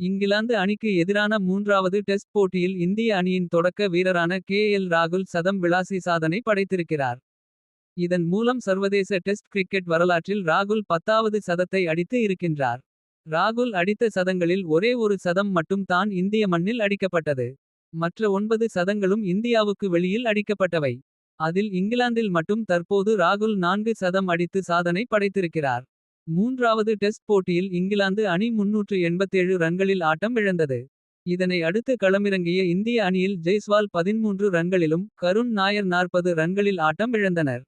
இங்கிலாந்து அணிக்கு எதிரான மூன்றாவது டெஸ்ட் போட்டியில் இந்திய அணியின் தொடக்க வீரரான கே எல் ராகுல் சதம் விளாசி சாதனை படைத்திருக்கிறார். இதன் மூலம் சர்வதேச டெஸ்ட் கிரிக்கெட் வரலாற்றில் ராகுல் பத்தாவது சதத்தை அடித்து இருக்கின்றார். ராகுல் அடித்த சதங்களில் ஒரே ஒரு சதம் மட்டும் தான் இந்திய மண்ணில் அடிக்கப்பட்டது. மற்ற ஒன்பது சதங்களும் இந்தியாவுக்கு வெளியில் அடிக்கப்பட்டவை. அதில் இங்கிலாந்தில் மட்டும் தற்போது ராகுல் நான்கு சதம் அடித்து சாதனை படைத்திருக்கிறார். மூன்றாவது டெஸ்ட் போட்டியில் இங்கிலாந்து அணி 387 ரன்களில் ஆட்டம் இழந்தது. இதனை அடுத்து களமிறங்கிய இந்திய அணியில் ஜெய்ஸ்வால் 13 ரன்களிலும். கருண் நாயர் 40 ரன்களில் ஆட்டம் இழந்தனர்.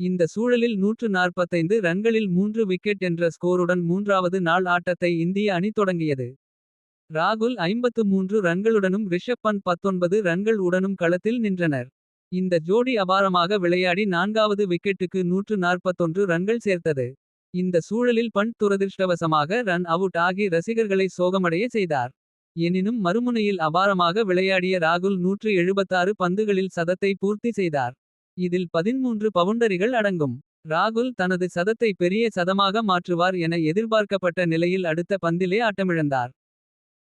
இந்த சூழலில் 145 ரன்களில் மூன்று விக்கெட் என்ற ஸ்கோருடன் மூன்றாவது நாள் ஆட்டத்தை இந்திய அணி தொடங்கியது. ராகுல் 53 ரன்களுடனும் ரிஷப் பந்த் 19 ரன்கள் உடனும் களத்தில் நின்றனர். இந்த ஜோடி அபாரமாக விளையாடி நான்காவது விக்கெட்டுக்கு 141 ரன்கள் சேர்த்தது. இந்த சூழலில் பண்ட் துரதிர்ஷ்டவசமாக ரன் அவுட் ஆகி ரசிகர்களை சோகமடைய செய்தார். எனினும் மறுமுனையில் அபாரமாக விளையாடிய ராகுல் 176 பந்துகளில் சதத்தை பூர்த்தி செய்தார். இதில் 13 பவுண்டரிகள் அடங்கும். ராகுல் தனது சதத்தை பெரிய சதமாக மாற்றுவார் என எதிர்பார்க்கப்பட்ட நிலையில் அடுத்த பந்திலே ஆட்டமிழந்தார்.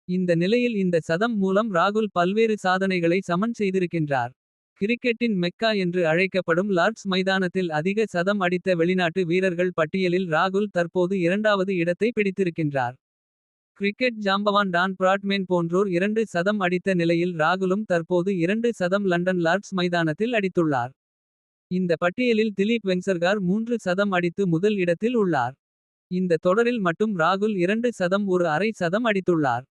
இந்த நிலையில் இந்த சதம் மூலம் ராகுல் பல்வேறு சாதனைகளை சமன் செய்திருக்கின்றார். கிரிக்கெட்டின் மெக்கா என்று அழைக்கப்படும் லார்ட்ஸ் மைதானத்தில் அதிக சதம் அடித்த வெளிநாட்டு வீரர்கள் பட்டியலில் ராகுல் தற்போது இரண்டாவது இடத்தை பிடித்திருக்கின்றார். கிரிக்கெட் ஜாம்பவான் டான் பிராட்மேன் போன்றோர் இரண்டு சதம் அடித்த நிலையில் ராகுலும் தற்போது இரண்டு சதம் லண்டன் லார்ட்ஸ் மைதானத்தில் அடித்துள்ளார். இந்த பட்டியலில் திலீப் வெங்சர்கார் மூன்று சதம் அடித்து முதல் இடத்தில் உள்ளார். இந்த தொடரில் மட்டும் ராகுல் இரண்டு சதம் ஒரு அரை சதம் அடித்துள்ளார்.